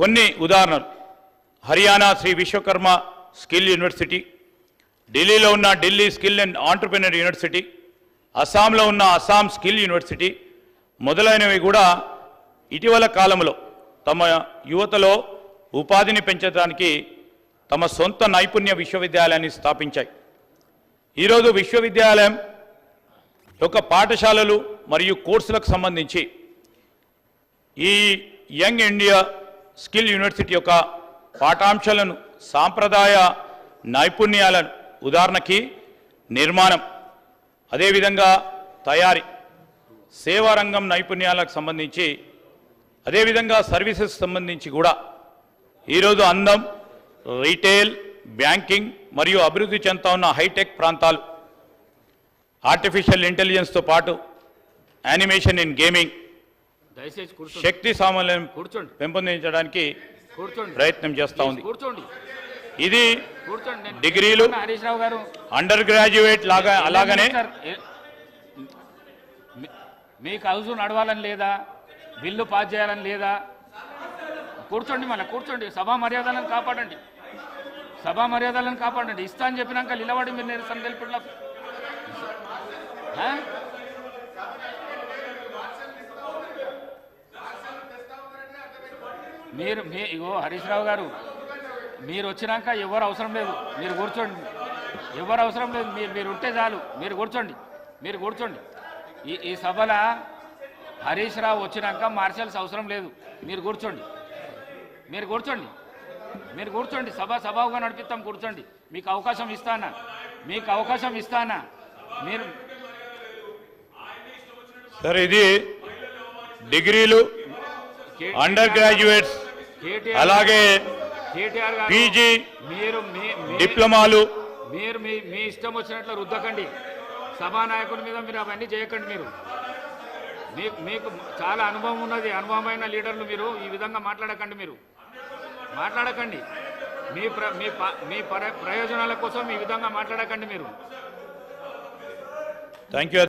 కొన్ని ఉదాహరణలు. Haryana Shri Vishwakarma skill university ఢిల్లీలో ఉన్న Delhi skill and entrepreneur university అస్సాంలో ఉన్న అస్సాం స్కిల్ యూనివర్సిటీ మొదలైనవి కూడా ఇటీవల కాలంలో తమ యువతలో ఉపాధిని పెంచడానికి తమ సొంత నైపుణ్య విశ్వవిద్యాలయాన్ని స్థాపించాయి. ఈరోజు విశ్వవిద్యాలయం యొక్క పాఠశాలలు మరియు కోర్సులకు సంబంధించి ఈ యంగ్ ఇండియా స్కిల్ యూనివర్సిటీ యొక్క పాఠాంశాలను సాంప్రదాయ నైపుణ్యాలను ఉదాహరణకి నిర్మాణం అదేవిధంగా తయారీ సేవారంగం నైపుణ్యాలకు సంబంధించి అదేవిధంగా సర్వీసెస్ సంబంధించి కూడా. ఈరోజు అందం రీటైల్ బ్యాంకింగ్ మరియు అభివృద్ధి చెందుతా ఉన్న హైటెక్ ప్రాంతాలు. ఆర్టిఫిషియల్ ఇంటెలిజెన్స్తో పాటు యానిమేషన్ ఇన్ గేమింగ్ దయచేసి శక్తి సామర్థ్యం కూర్చోండి. పెంపొందించడానికి ప్రయత్నం చేస్తూ ఉంది. ఇది డిగ్రీలు అండర్ గ్రాడ్యుయేట్ లాగా అలాగనే మీకు హౌస్ నడవాలని లేదా? బిల్లు పాస్ చేయాలని లేదా? కూర్చోండి మళ్ళీ కూర్చోండి. సభా మర్యాదలను కాపాడండి. సభా మర్యాదలను కాపాడండి. ఇస్తా అని చెప్పినాక నిలబడి మీరు నిరసన తెలిపిట్లా మీరు మీ ఇగో హరీష్ రావు గారు మీరు వచ్చినాక ఎవరు అవసరం లేదు. మీరు కూర్చోండి. ఎవరు అవసరం లేదు. మీరు మీరు ఉంటే చాలు. మీరు కూర్చోండి. మీరు కూర్చోండి. ఈ ఈ సభల హరీష్ రావు వచ్చినాక మార్షల్స్ అవసరం లేదు. మీరు కూర్చోండి. మీరు కూర్చోండి. మీరు కూర్చోండి. సభ సభావుగా నడిపిస్తాం. కూర్చోండి. మీకు అవకాశం ఇస్తానా? మీకు అవకాశం ఇస్తానా? మీరు సరే ఇది డిగ్రీలు అండర్ గ్రాడ్యుయేట్స్ అలాగే పీజీ మీరు డిప్లొమాలు. మీరు మీ మీ ఇష్టం వచ్చినట్లు రుద్దకండి. సభానాయకుడి మీద మీరు అవన్నీ చేయకండి మీరు. మీకు మీకు చాలా అనుభవం ఉన్నది అనుభవమైన లీడర్లు మీరు ఈ విధంగా మాట్లాడకండి మీరు. మాట్లాడకండి. మీ ప్ర మీ మీ పర- ప్రయోజనాల కోసం ఈ విధంగా మాట్లాడకండి మీరు. Thank you